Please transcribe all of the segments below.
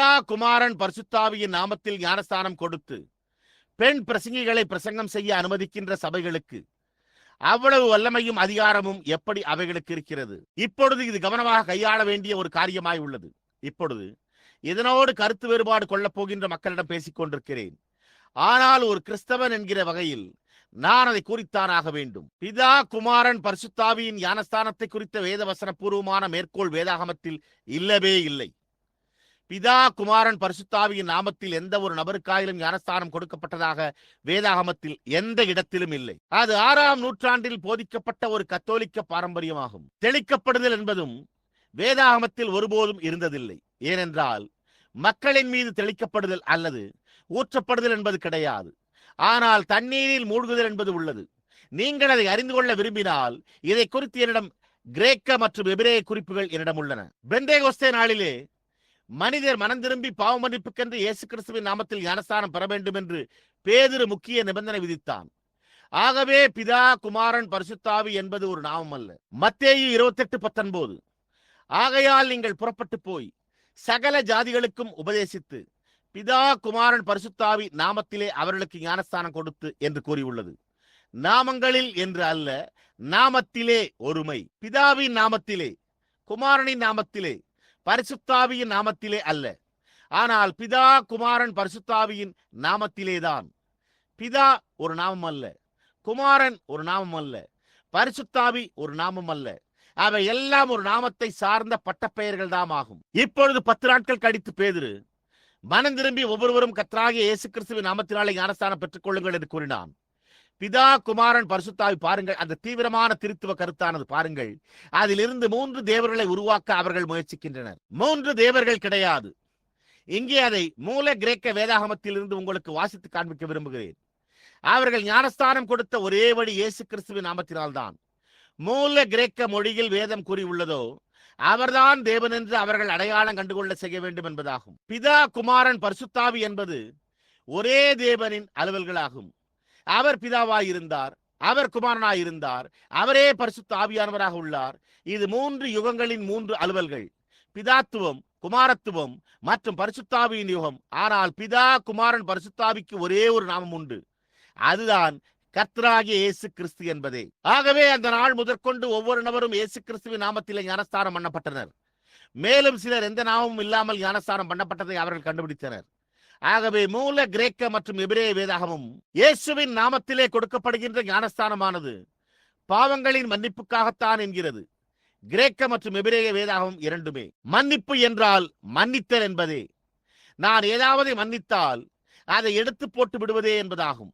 பிதா குமாரன் பரிசுத்தாவியின் நாமத்தில் ஞானஸ்தானம் கொடுத்து பெண் பிரசங்கிகளை பிரசங்கம் செய்ய அனுமதிக்கின்ற சபைகளுக்கு அவ்வளவு வல்லமையும் அதிகாரமும் எப்படி அவைகளுக்கு இருக்கிறது? இப்பொழுது இது கவனமாக கையாள வேண்டிய ஒரு காரியமாய் உள்ளது. இப்பொழுது இதனோடு கருத்து வேறுபாடு கொள்ளப் போகின்ற மக்களிடம் பேசிக் கொண்டிருக்கிறேன். ஆனால் ஒரு கிறிஸ்தவன் என்கிற வகையில் நான் அதை குறித்தானாக வேண்டும். பிதா குமாரன் பரிசுத்தாவியின் ஞானஸ்தானத்தை குறித்த வேதவசன பூர்வமான மேற்கோள் வேதாகமத்தில் இல்லவே இல்லை. பிதா குமாரன் பரிசுத்தாவியின் நாமத்தில் எந்த ஒரு நபருக்காயிலும் ஞானஸ்தானம் கொடுக்கப்பட்டதாக வேதாகமத்தில் எந்த இடத்திலும் இல்லை. அது ஆறாம் நூற்றாண்டில் போதிக்கப்பட்ட ஒரு கத்தோலிக்க பாரம்பரியமாகும். தெளிக்கப்படுதல் என்பதும் வேதாகமத்தில் ஒருபோதும் இருந்ததில்லை. ஏனென்றால் மக்களின் மீது தெளிக்கப்படுதல் அல்லது ஊற்றப்படுதல் என்பது கிடையாது. ஆனால் தண்ணீரில் மூழ்குதல் என்பது உள்ளது. நீங்கள் அதை அறிந்து கொள்ள விரும்பினால் இதை குறித்து என்னிடம் கிரேக்க மற்றும் எபிரேய குறிப்புகள் என்னிடம் உள்ளன. பெந்தேகோஸ்தே நாளிலே மனிதர் மனம் திரும்பி பாவ மன்னிப்புக்கென்று இயேசு கிறிஸ்துவின் நாமத்தில் ஞானஸ்தானம் பெற வேண்டும் என்று பேதுரு முக்கிய நிபந்தனை விதித்தான். ஆகவே பிதா குமாரன் பரிசுத்தாவி என்பது ஒரு நாமம் அல்ல. மத்தேயு இருபத்தெட்டு பத்தொன்பது. ஆகையால் நீங்கள் புறப்பட்டு போய் சகல ஜாதிகளுக்கும் உபதேசித்து பிதா குமாரன் பரிசுத்தாவி நாமத்திலே அவர்களுக்கு ஞானஸ்தானம் கொடுத்து என்று கூறியுள்ளது. நாமங்களில் என்று அல்ல நாமத்திலே ஒருமை. பிதாவின் நாமத்திலே குமாரனின் நாமத்திலே பரிசுத்தாவியின் நாமத்திலே அல்ல. ஆனால் பிதா குமாரன் பரிசுத்தாவியின் நாமத்திலேதான் பிதா ஒரு நாமம் அல்ல. குமாரன் ஒரு நாமம் அல்ல. பரிசுத்தாவி ஒரு நாமம் அல்ல. அவை எல்லாம் ஒரு நாமத்தை சார்ந்த பட்டப்பெயர்கள் தாம் ஆகும். இப்பொழுது பத்து நாட்கள் கழித்து பேதிரு மனம் திரும்பி ஒவ்வொருவரும் கத்ராகிய இயேசு கிறிஸ்துவின் நாமத்தினாலே ஞானஸ்தானம் பெற்றுக் கொள்ளுங்கள் என்று கூறினான். பிதா குமாரன் பரிசுத்தாவி பாருங்கள். அந்த தீவிரமான திருத்துவ கருத்தானது பாருங்கள். அதிலிருந்து மூன்று தேவர்களை உருவாக்க அவர்கள் முயற்சிக்கின்றனர். மூன்று தேவர்கள் கிடையாது. இங்கே அதை மூல கிரேக்க வேதாகமத்திலிருந்து உங்களுக்கு வாசித்து காண்பிக்க விரும்புகிறேன். அவர்கள் ஞானஸ்தானம் கொடுத்த ஒரே வழி இயேசு கிறிஸ்துவின் நாமத்தினால்தான். மூல கிரேக்க மொழியில் வேதம் கூறியுள்ளதோ அவர்தான் தேவன் என்று அவர்கள் அடையாளம் கண்டுகொள்ள செய்ய வேண்டும் என்பதாகும். பிதா குமாரன் பரிசுத்தாவி என்பது ஒரே தேவனின் அலுவல்களாகும். அவர் பிதாவாயிருந்தார் அவர் குமாரனாயிருந்தார் அவரே பரிசுத்த ஆவியானவராக உள்ளார். இது மூன்று யுகங்களின் மூன்று அலுவல்கள். பிதாத்துவம் குமாரத்துவம் மற்றும் பரிசுத்தாவியின் யுகம். ஆனால் பிதா குமாரன் பரிசுத்தாவிக்கு ஒரே ஒரு நாமம் உண்டு. அதுதான் கர்த்தராகிய இயேசு கிறிஸ்து என்பதே. ஆகவே அந்த நாள் முதற்கொண்டு ஒவ்வொரு நபரும் இயேசு கிறிஸ்துவின் நாமத்திலே ஞானஸ்தானம் பண்ணப்பட்டனர். மேலும் சிலர் எந்த நாமமும் இல்லாமல் ஞானஸ்தானம் பண்ணப்பட்டதை அவர்கள் கண்டுபிடித்தனர். ஆகவே மூல கிரேக்க மற்றும் எபிரேய வேதாகமும் இயேசுவின் நாமத்திலே கொடுக்கப்படுகின்ற ஞானஸ்தானமானது பாவங்களின் மன்னிப்புக்காகத்தான் என்கிறது. கிரேக்க மற்றும் எபிரேய வேதாகமும் இரண்டுமே. மன்னிப்பு என்றால் மன்னித்தல் என்பதே. நான் ஏதாவது மன்னித்தால் அதை எடுத்து போட்டு விடுவதே என்பதாகும்.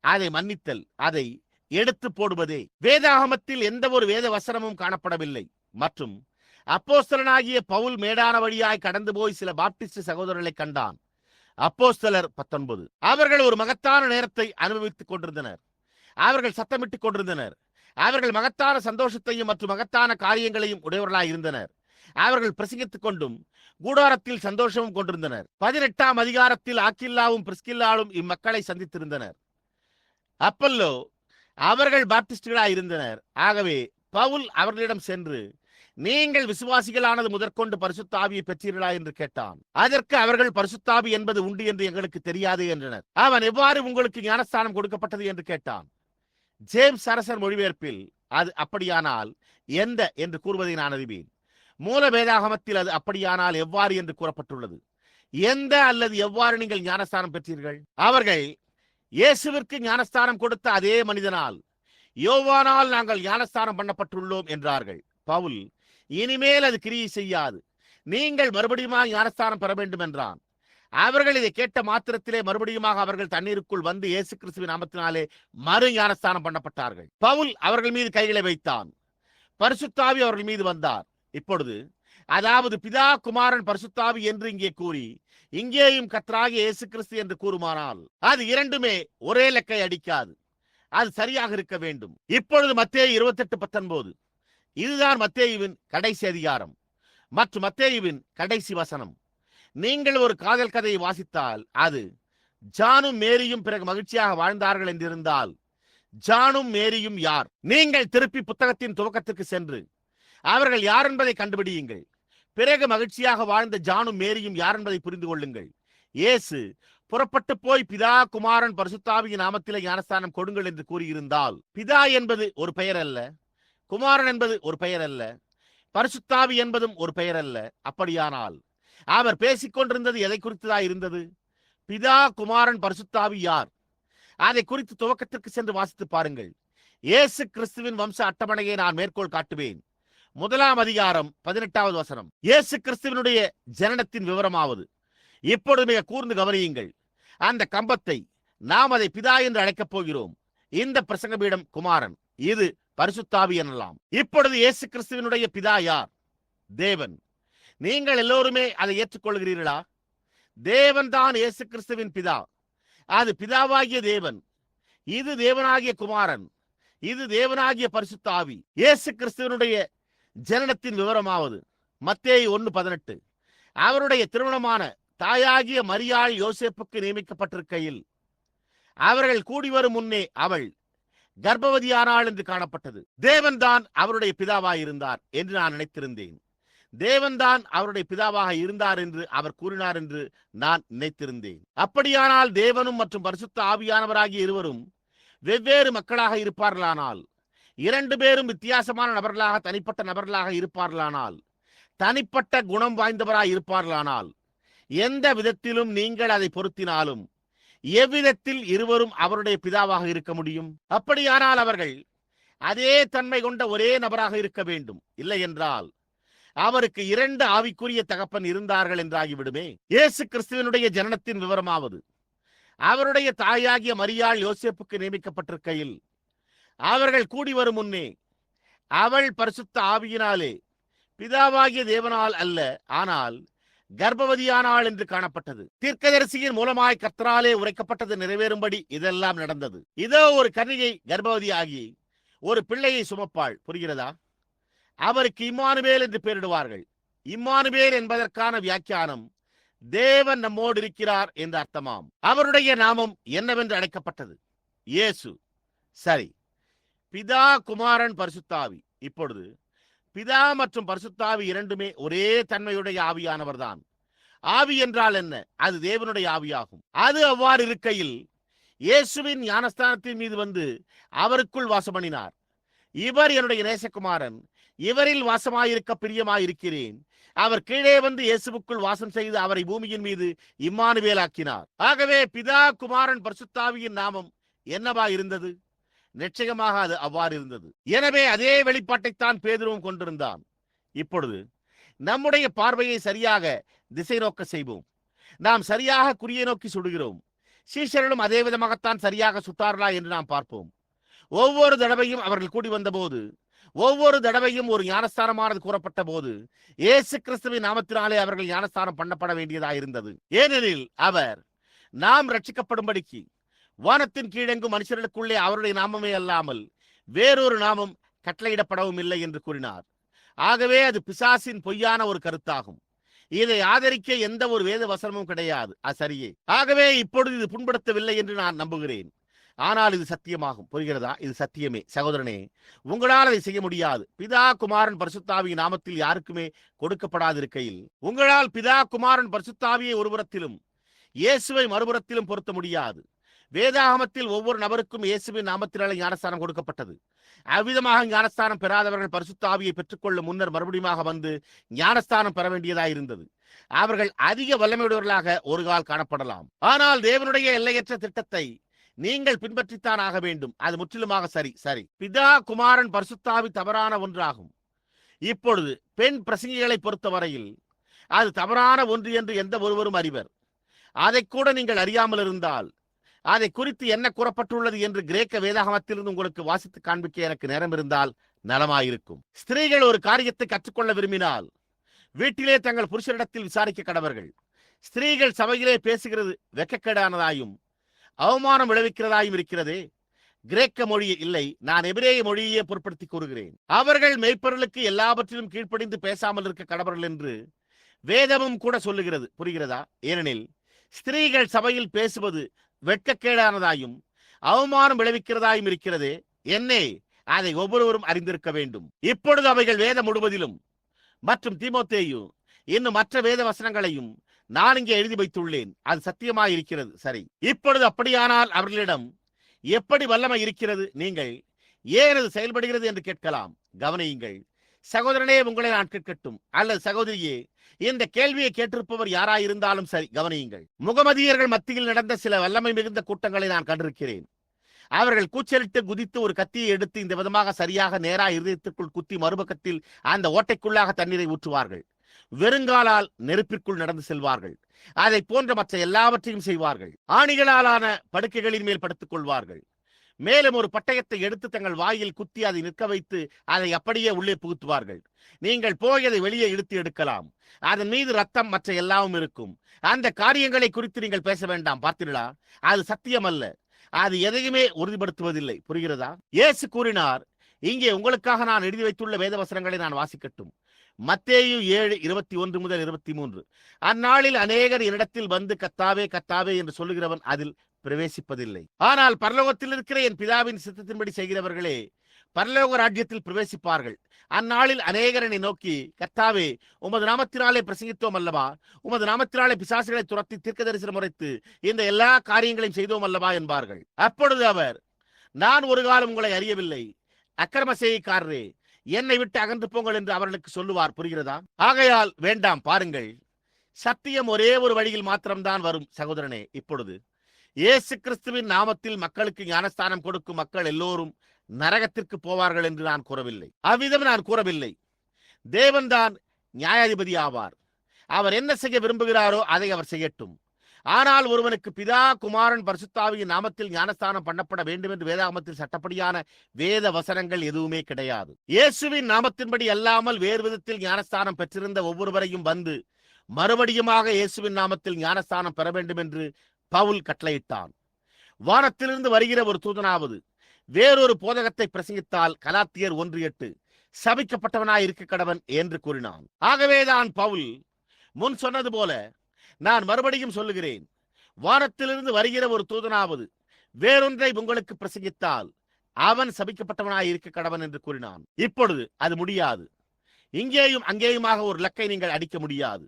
அதை மன்னித்தல் அதை எடுத்து போடுவதே. வேதாகமத்தில் எந்த ஒரு வேத வசனமும் காணப்படவில்லை. மற்றும் அப்போஸ்தலனாகிய பவுல் மேடான வழியாய் கடந்து போய் சில பாப்டிஸ்ட் சகோதரர்களை கண்டான். அப்போஸ்தலர் பத்தொன்பது. அவர்கள் ஒரு மகத்தான நேரத்தை அனுபவித்துக் கொண்டிருந்தனர். அவர்கள் சத்தமிட்டுக் கொண்டிருந்தனர். அவர்கள் மகத்தான சந்தோஷத்தையும் மற்றும் மகத்தான காரியங்களையும் உடையவர்களாய் இருந்தனர். அவர்கள் பிரசங்கித்துக் கொண்டும் கூடாரத்தில் சந்தோஷமும் கொண்டிருந்தனர். பதினெட்டாம் அதிகாரத்தில் ஆக்கில்லாவும் பிரிஸ்கில்லாவும் இம்மக்களை சந்தித்திருந்தனர். அப்பல்லோ அவர்கள் பாப்டிஸ்டுகளாய் இருந்தனர். ஆகவே பவுல் அவர்களிடம் சென்று நீங்கள் விசுவாசிகளானது முதற்கொண்டு பரிசுத்தாவியை பெற்றீர்களா என்று கேட்டான். அதற்கு அவர்கள் பரிசுத்தாவி என்பது உண்டு என்று எங்களுக்கு தெரியாது என்றனர். அவன் எவ்வாறு உங்களுக்கு ஞானஸ்தானம் கொடுக்கப்பட்டது? என்று கேட்டான். ஜேம்ஸ் அரசர் மொழிபெயர்ப்பில் அது அப்படியானால் எந்த? என்று கூறுவதை நான் அறிவேன். மூல வேதாகமத்தில் அது அப்படியானால் எவ்வாறு என்று கூறப்பட்டுள்ளது. எந்த அல்லது எவ்வாறு நீங்கள் ஞானஸ்தானம் பெற்றீர்கள்? அவர்கள் இயேசுவிற்கு ஞானஸ்தானம் கொடுத்த அதே மனிதனால் யோவானால் நாங்கள் ஞானஸ்தானம் பண்ணப்பட்டுள்ளோம் என்றார்கள். பவுல் இனிமேல் அது கிரியை செய்யாது. நீங்கள் மறுபடியும் ஞானஸ்தானம் பெற வேண்டும் என்றான். அவர்கள் இதை கேட்ட மாத்திரத்திலே மறுபடியுமாக அவர்கள் தண்ணீருக்குள் வந்து இயேசு கிறிஸ்துவின் நாமத்தினாலே மறு ஞானஸ்தானம் பண்ணப்பட்டார்கள். பவுல் அவர்கள் மீது கைகளை வைத்தான். பரிசுத்தாவி அவர்கள் மீது வந்தார். இப்பொழுது அதாவது பிதா குமாரன் பரிசுத்தாவி என்று இங்கே கூறி இங்கேயும் கத்ராகி இயேசு கிறிஸ்து என்று கூறுமானால் அது இரண்டுமே ஒரே லெக்கை அடிக்காது. அது சரியாக இருக்க வேண்டும். இப்பொழுது மத்திய இருபத்தெட்டு பத்தொன்பது. இதுதான் மத்தேயுவின் கடைசி அதிகாரம். மற்றும் மத்தேயுவின் கடைசி வசனம். நீங்கள் ஒரு காதல் கதையை வாசித்தால் அது ஜானும் மேரியும் பிறகு மகிழ்ச்சியாக வாழ்ந்தார்கள் என்றிருந்தால் ஜானும் மேரியும் யார்? நீங்கள் திருப்பி புத்தகத்தின் துவக்கத்துக்கு சென்று அவர்கள் யார் என்பதை கண்டுபிடியுங்கள். பிறகு மகிழ்ச்சியாக வாழ்ந்த ஜானும் மேரியும் யார் என்பதை புரிந்து கொள்ளுங்கள். இயேசு புறப்பட்டு போய் பிதா குமாரன் பரிசுத்தாவியின் நாமத்திலே ஞானஸ்தானம் கொடுங்கள் என்று கூறியிருந்தால் பிதா என்பது ஒரு பெயர் அல்ல குமாரன் என்பது ஒரு பெயர் அல்ல பரிசுத்தாவி என்பதும் ஒரு பெயர் அல்ல அப்படியானால் அவர் பேசிக் கொண்டிருந்தது எதை குறித்ததா இருந்தது? பிதா குமாரன் பரிசுத்தாவி யார்? அதை குறித்து துவக்கத்திற்கு சென்று வாசித்து பாருங்கள். இயேசு கிறிஸ்துவின் வம்ச அட்டவணையை நான் மேற்கோள் காட்டுவேன். முதலாம் அதிகாரம் பதினெட்டாவது வசனம். இயேசு கிறிஸ்துவனுடைய ஜனனத்தின் விவரமாவது. இப்பொழுது மிக கூர்ந்து கவனியுங்கள். அந்த கம்பத்தை நாம் அதை பிதா என்று அழைக்கப் போகிறோம். இந்த பிரசங்கபீடம் குமாரன். இது பரிசுத்தாவி எனலாம். இப்பொழுது இயேசு கிறிஸ்துவனுடைய பிதா யார்? தேவன். நீங்கள் எல்லோருமே அதை ஏற்றுக்கொள்கிறீர்களா? தேவன் தான் இயேசு கிறிஸ்துவின் பிதா. அது பிதாவாகிய தேவன். இது தேவனாகிய குமாரன். இது தேவனாகிய பரிசுத்தாவி. இயேசு கிறிஸ்துவனுடைய ஜனனத்தின் விவரமாவது. மத்தேய் ஒன்று பதினெட்டு. அவருடைய திருமணமான தாயாகிய மரியாள் யோசேப்புக்கு நியமிக்கப்பட்டிருக்கையில் அவர்கள் கூடி வரும் முன்னே அவள் கர்ப்பவதியானாள் என்று காணப்பட்டது. தேவன்தான் அவருடைய பிதாவாயிருந்தார் என்று நான் நினைத்திருந்தேன். தேவன்தான் அவருடைய பிதாவாக இருந்தார் என்று அவர் கூறினார் என்று நான் நினைத்திருந்தேன். அப்படியானால் தேவனும் மற்றும் பரிசுத்த ஆவியானவராகிய இருவரும் வெவ்வேறு மக்களாக இருப்பார்களானால் இரண்டு பேரும் வித்தியாசமான நபர்களாக தனிப்பட்ட நபர்களாக இருப்பார்களானால் தனிப்பட்ட குணம் வாய்ந்தவராய் இருப்பார்களானால் எந்த விதத்திலும் நீங்கள் அதை பொருத்தினாலும் எவ்விதத்தில் இருவரும் அவருடைய பிதாவாக இருக்க முடியும்? அப்படியானால் அவர்கள் அதே தன்மை கொண்ட ஒரே நபராக இருக்க வேண்டும். இல்லை என்றால் அவருக்கு இரண்டு ஆவிக்குரிய தகப்பன் இருந்தார்கள் என்றாகிவிடுமே. இயேசு கிறிஸ்துவனுடைய ஜனனத்தின் விவரமாவது அவருடைய தாயாகிய மரியாள் யோசேப்புக்கு நியமிக்கப்பட்டிருக்கையில் அவர்கள் கூடி வரும் முன்னே அவள் பரிசுத்த ஆவியினாலே பிதாவாகிய தேவனால் அல்ல ஆனால் கர்ப்பவதியானாள் என்று காணப்பட்டது. தீர்க்கதரிசியின் மூலமாய் கர்த்தராலே உரைக்கப்பட்டது நிறைவேறும்படி இதெல்லாம் நடந்தது. இதோ ஒரு கன்னிகை கர்ப்பவதியாகி ஒரு பிள்ளையை சுமப்பாள். புரிகிறதா? அவருக்கு இம்மானுவேல் என்று பெயரிடுவார்கள். இம்மானுவேல் என்பதற்கான வியாக்கியானம் தேவன் நம்மோடு இருக்கிறார் என்று அர்த்தமாம். அவருடைய நாமம் என்னவென்று அழைக்கப்பட்டது? இயேசு. சரி. பிதா குமாரன் பரிசுத்தாவி. இப்பொழுது பிதா மற்றும் பரிசுத்தாவி இரண்டுமே ஒரே தன்மையுடைய ஆவியானவர்தான். ஆவி என்றால் என்ன? அது தேவனுடைய ஆவியாகும். அது அவ்வாறு இருக்கையில் இயேசுவின் ஞானஸ்தானத்தின் மீது வந்து அவருக்குள் வாசம் பண்ணினார் இவர் என்னுடைய நேசகுமாரன். இவரில் வாசமாயிருக்க பிரியமாயிருக்கிறேன். அவர் கீழே வந்து இயேசுவுக்குள் வாசம் செய்து அவரை பூமியின் மீது இம்மானுவேலாக்கினார். ஆகவே பிதா குமாரன் பரிசுத்தாவியின் நாமம் என்னவா இருந்தது நிச்சயமாக அது அவ்வாறு இருந்தது. எனவே அதே வெளிப்பாட்டைத்தான் பேதுருவும் கொண்டிருந்தான். இப்பொழுது நம்முடைய பார்வையை சரியாக திசை நோக்க செய்வோம். நாம் சரியாக குறியை நோக்கி சுடுகிறோம். சீஷர்களும் அதே விதமாகத்தான் சரியாக சுட்டார்களா என்று நாம் பார்ப்போம். ஒவ்வொரு தடவையும் அவர்கள் கூடி வந்தபோது ஒவ்வொரு தடவையும் ஒரு ஞானஸ்தானமானது கூறப்பட்ட போது இயேசு கிறிஸ்துவின் நாமத்தினாலே அவர்கள் ஞானஸ்தானம் பண்ணப்பட வேண்டியதாயிருந்தது. ஏனெனில் அவர் நாம் ரட்சிக்கப்படும்படிக்கு வானத்தின் கீழெங்கும் மனுஷர்களுக்குள்ளே அவருடைய நாமமே அல்லாமல் வேறொரு நாமம் கட்டளையிடப்படவும் இல்லை என்று கூறினார். ஆகவே அது பிசாசின் பொய்யான ஒரு கருத்தாகும். இதை ஆதரிக்க எந்த ஒரு வேத வசனமும் கிடையாது. சரியே. ஆகவே இப்பொழுது இது புண்படுத்தவில்லை என்று நான் நம்புகிறேன். ஆனால் இது சத்தியமாகும். புரிகிறதா? இது சத்தியமே. சகோதரனே உங்களால் அதை செய்ய முடியாது. பிதா குமாரன் பரிசுத்தாவியின் நாமத்தில் யாருக்குமே கொடுக்கப்படாதிருக்கையில் உங்களால் பிதா குமாரன் பரிசுத்தாவியை ஒருபுறத்திலும் இயேசுவை மறுபுறத்திலும் பொருத்த முடியாது. வேதாகமத்தில் ஒவ்வொரு நபருக்கும் இயேசுவின் நாமத்தினாலே ஞானஸ்தானம் கொடுக்கப்பட்டது. அவ்விதமாக ஞானஸ்தானம் பெறாதவர்கள் பரிசுத்த ஆவியை பெற்றுக்கொள்ளும் முன்னர் மறுபடியுமாக வந்து ஞானஸ்தானம் பெற வேண்டியதாயிருந்தது அவர்கள் அதிக வல்லமையுடையவர்களாக ஒரு கால் காணப்படலாம். ஆனால் தேவனுடைய எல்லையற்ற திட்டத்தை நீங்கள் பின்பற்றித்தான் ஆக வேண்டும். அது முற்றிலுமாக சரி. சரி. பிதா குமாரன் பரிசுத்தாவி தவறான ஒன்றாகும். இப்பொழுது பெண் பிரசங்கிகளை பொறுத்தவரையில் அது தவறான ஒன்று என்று எந்த ஒருவரும் அறிவர். அதை கூட நீங்கள் அறியாமல் இருந்தால் அதை குறித்து என்ன கூறப்பட்டுள்ளது என்று கிரேக்க வேதாகமத்திலிருந்து உங்களுக்கு வாசித்து காண்பிக்க எனக்கு நேரம் இருந்தால் நலமாயிருக்கும். ஸ்திரீகள் ஒரு காரியத்தை கற்றுக்கொள்ள விரும்பினால் வீட்டிலே தங்கள் புருஷரிடத்தில் விசாரிக்க கடவர்கள். ஸ்திரீகள் சபையிலே பேசுகிறது வெக்கக்கேடானதாயும் அவமானம் விளைவிக்கிறதாயும் இருக்கிறதே. கிரேக்க மொழி இல்லை. நான் எபிரேய மொழியே பொருட்படுத்தி கூறுகிறேன். அவர்கள் மெய்ப்பொருளுக்கு எல்லாவற்றிலும் கீழ்ப்படிந்து பேசாமல் இருக்க கடவர்கள் என்று வேதமும் கூட சொல்லுகிறது. புரிகிறதா? ஏனெனில் ஸ்திரீகள் சபையில் பேசுவது வெட்கக்கேடானதாயும் அவமானம் விளைவிக்கிறதாயும் இருக்கிறதே. என்னே அதை ஒவ்வொருவரும் அறிந்திருக்க வேண்டும். இப்பொழுது அவைகள் வேதம் முழுவதிலும் மற்றும் தீமோத்தேயு இன்னும் மற்ற வேத வசனங்களையும் நான் இங்கே எழுதி வைத்துள்ளேன். அது சத்தியமாக இருக்கிறது. சரி. இப்பொழுது அப்படியானால் அவர்களிடம் எப்படி வல்லமை இருக்கிறது? நீங்கள் ஏன் அது செயல்படுகிறது? என்று கேட்கலாம். கவனியுங்கள். சகோதரனே உங்களை நான் கேட்கட்டும். அல்லது சகோதரியே இந்த கேள்வியை கேட்டிருப்பவர் யாராயிருந்தாலும் சரி கவனியுங்கள். முகமதியர்கள் மத்தியில் நடந்த சில வல்லமை மிகுந்த கூட்டங்களை நான் கண்டிருக்கிறேன். அவர்கள் கூச்சலிட்டு குதித்து ஒரு கத்தியை எடுத்து இந்த விதமாக சரியாக நேரா இருதயத்திற்குள் குத்தி மறுபக்கத்தில் அந்த ஓட்டைக்குள்ளாக தண்ணீரை ஊற்றுவார்கள். வெறுங்காலால் நெருப்பிற்குள் நடந்து செல்வார்கள். அதை போன்ற மற்ற எல்லாவற்றையும் செய்வார்கள். ஆணிகளாலான படுக்கைகளின் மேல் படுத்துக் கொள்வார்கள். மேலும் ஒரு பட்டயத்தை எடுத்து தங்கள் வாயில் குத்தி அதை நிற்க வைத்து அதை அப்படியே உள்ளே புகுத்துவார்கள். நீங்கள் போய் அதை வெளியே இழுத்து எடுக்கலாம். அதன் மீது ரத்தம் மற்ற எல்லாமும் இருக்கும். அந்த காரியங்களை குறித்து நீங்கள் பேச வேண்டாம் பார்த்தீர்களா? அது சத்தியம் அல்ல அது எதையுமே உறுதிப்படுத்துவதில்லை. புரிகிறதா? இயேசு கூறினார் இங்கே உங்களுக்காக நான் எழுதி வைத்துள்ள வேதவசனங்களை நான் வாசிக்கட்டும். மத்தேயு ஏழு இருபத்தி ஒன்று முதல் இருபத்தி மூன்று. அந்நாளில் அநேகர் என்னிடத்தில் வந்து கத்தாவே கத்தாவே என்று சொல்லுகிறவன் அதில் பிரவேசிப்பதில்லை. ஆனால் பரலோகத்தில் இருக்கிற என் பிதாவின் சித்தத்தின்படி செய்கிறவர்களே பரலோக ராஜ்யத்தில் பிரவேசிப்பார்கள். அந்நாளில் அநேகரனை நோக்கி கர்த்தாவே உமது நாமத்தினாலே பிரசங்கித்தோம் அல்லவா? உமது நாமத்தினாலே பிசாசுகளை துரத்தி தீர்க்க தரிசனம் உரைத்து இந்த எல்லா காரியங்களையும் செய்தோம் அல்லவா? என்பார்கள். அப்பொழுது அவர் நான் ஒரு காலம் உங்களை அறியவில்லை. அக்கிரம செய்கைக்காரரே என்னை விட்டு அகன்று போங்கள் என்று அவர்களுக்கு சொல்லுவார். புரிகிறதா? ஆகையால் வேண்டாம் பாருங்கள். சத்தியம் ஒரே ஒரு வழியில் மாத்திரம்தான் வரும் சகோதரனே. இப்பொழுது இயேசு கிறிஸ்துவின் நாமத்தில் மக்களுக்கு ஞானஸ்தானம் கொடுக்கும் மக்கள் எல்லோரும் நரகத்திற்கு போவார்கள் என்று நான் கூறவில்லை. அவ்விதம் நான் கூறவில்லை. தேவன்தான் நியாயாதிபதி ஆவார். அவர் என்ன செய்ய விரும்புகிறாரோ அதை அவர் செய்யட்டும். ஆனால் ஒருவனுக்கு பிதா குமாரன் பரிசுத்தாவியின் நாமத்தில் ஞானஸ்தானம் பண்ணப்பட வேண்டும் என்று வேதாகமத்தில் சட்டப்படியான வேத வசனங்கள் எதுவுமே கிடையாது. இயேசுவின் நாமத்தின்படி அல்லாமல் வேறு விதத்தில் ஞானஸ்தானம் பெற்றிருந்த ஒவ்வொருவரையும் வந்து மறுபடியுமாக இயேசுவின் நாமத்தில் ஞானஸ்தானம் பெற வேண்டும் என்று பவுல் கட்டளையிட்டான். வானத்திலிருந்து வருகிற ஒரு தூதனாவது வேறொரு போதகத்தை பிரசங்கித்தால் கலாத்தியர் ஒன்று எட்டு சபிக்கப்பட்டவனாய் இருக்க கடவன் என்று கூறினான். ஆகவேதான் பவுல் முன் சொன்னது போல நான் மறுபடியும் சொல்லுகிறேன் வானத்திலிருந்து வருகிற ஒரு தூதனாவது வேறொன்றை உங்களுக்கு பிரசங்கித்தால் அவன் சபிக்கப்பட்டவனாய் இருக்க கடவன் என்று கூறினான். இப்பொழுது அது முடியாது. இங்கேயும் அங்கேயுமாக ஒரு லக்கை நீங்கள் அடிக்க முடியாது.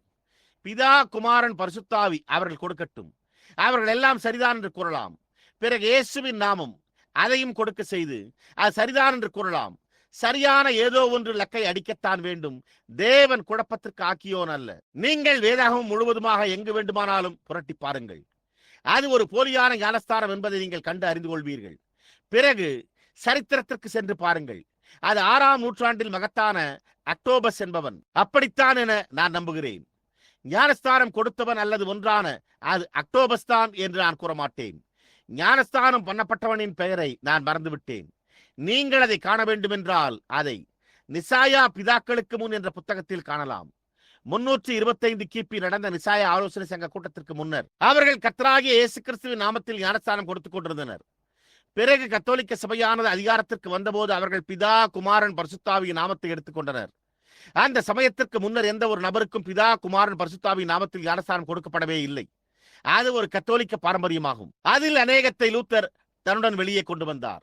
பிதா குமாரன் பரிசுத்தாவி அவர்கள் கொடுக்கட்டும். அவர்கள் எல்லாம் சரிதான் என்று கூறலாம். பிறகு இயேசுவின் நாமம் அதையும் கொடுக்க செய்து அது சரிதான் என்று கூறலாம். சரியான ஏதோ ஒன்று லக்கை அடிக்கத்தான் வேண்டும். தேவன் குழப்பத்திற்கு ஆக்கியோன் அல்ல. நீங்கள் வேதாகமம் முழுவதுமாக எங்கு வேண்டுமானாலும் புரட்டி பாருங்கள். அது ஒரு போலியான ஞானஸ்தானம் என்பதை நீங்கள் கண்டு அறிந்து கொள்வீர்கள். பிறகு சரித்திரத்திற்கு சென்று பாருங்கள். அது ஆறாம் நூற்றாண்டில் மகத்தான அக்டோபஸ் என்பவன். அப்படித்தான் என நான் நம்புகிறேன். ஞானஸ்தானம் கொடுத்தவன் அல்லது ஒன்றான அது அக்டோபஸ் தான் என்று நான் கூறமாட்டேன். ஞானஸ்தானம் பண்ணப்பட்டவனின் பெயரை நான் மறந்துவிட்டேன். நீங்கள் அதை காண வேண்டுமென்றால் அதை நிசாயா பிதாக்களுக்கு முன் என்ற புத்தகத்தில் காணலாம். முன்னூற்றி இருபத்தைந்து கிபி நடந்த நிசாயா ஆலோசனை சங்க கூட்டத்திற்கு முன்னர் அவர்கள் கத்தராகிய இயேசு கிறிஸ்துவின் நாமத்தில் ஞானஸ்தானம் கொடுத்துக் கொண்டிருந்தனர். பிறகு கத்தோலிக்க சபையானது அதிகாரத்திற்கு வந்தபோது அவர்கள் பிதா குமாரன் பரிசுத்தாவிய நாமத்தை எடுத்துக்கொண்டனர் அந்த சமயத்திற்கு முன்னர் எந்த ஒரு நபருக்கும் பிதா குமாரன் பரிசுத்தாவின் நாமத்தில் ஞானஸ்தானம் கொடுக்கப்படவே இல்லை. அது ஒரு கத்தோலிக்க பாரம்பரியமாகும். அதில் அநேகத்தை லூத்தர் தன்னுடன் வெளியே கொண்டு வந்தார்.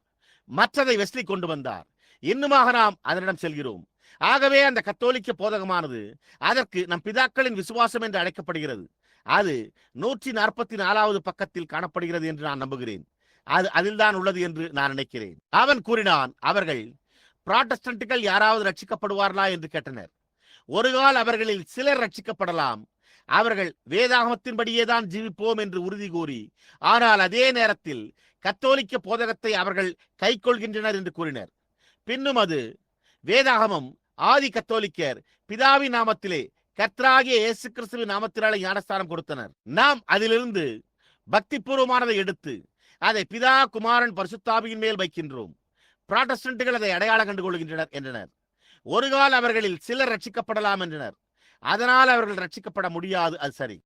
மற்றதை வெஸ்லி கொண்டு வந்தார். இன்னுமாக நாம் அதனிடம் செல்கிறோம். ஆகவே அந்த கத்தோலிக்க போதகமானது அதற்கு நம் பிதாக்களின் விசுவாசம் என்று அழைக்கப்படுகிறது. அது நூற்றி நாற்பத்தி நாலாவது பக்கத்தில் காணப்படுகிறது என்று நான் நம்புகிறேன். அது அதில்தான் உள்ளது என்று நான் நினைக்கிறேன். அவன் கூறினான் அவர்கள் புராட்டஸ்டன்ட்டுகள் யாராவது ரட்சிக்கப்படுவார்களா என்று கேட்டனர். ஒருகால் அவர்களில் சிலர் ரட்சிக்கப்படலாம். அவர்கள் வேதாகமத்தின்படியே தான் ஜீவிப்போம் என்று உறுதி கூறி ஆனால் அதே நேரத்தில் கத்தோலிக்க போதகத்தை அவர்கள் கைக்கொள்கின்றனர் என்று கூறினர். பின்னும் அது வேதாகமம் ஆதி கத்தோலிக்கர் பிதாவின் நாமத்திலே கர்த்தராகிய இயேசு கிறிஸ்துவின் நாமத்தினாலே ஞானஸ்தானம் கொடுத்தனர். நாம் அதிலிருந்து பக்திபூர்வமானதை எடுத்து அதை பிதா குமாரன் பரிசுத்தாபியின் மேல் வைக்கின்றோம். புராட்டஸ்டன்ட்டுகள் அதை அடையாளம் கண்டு கொள்கின்றனர் என்றனர் ஒருகால் அவர்களில் சிலர் ரட்சிக்கப்படலாம் என்றனர். அதனால் அவர்கள் ரட்சிக்கப்பட முடியாது அது சரி.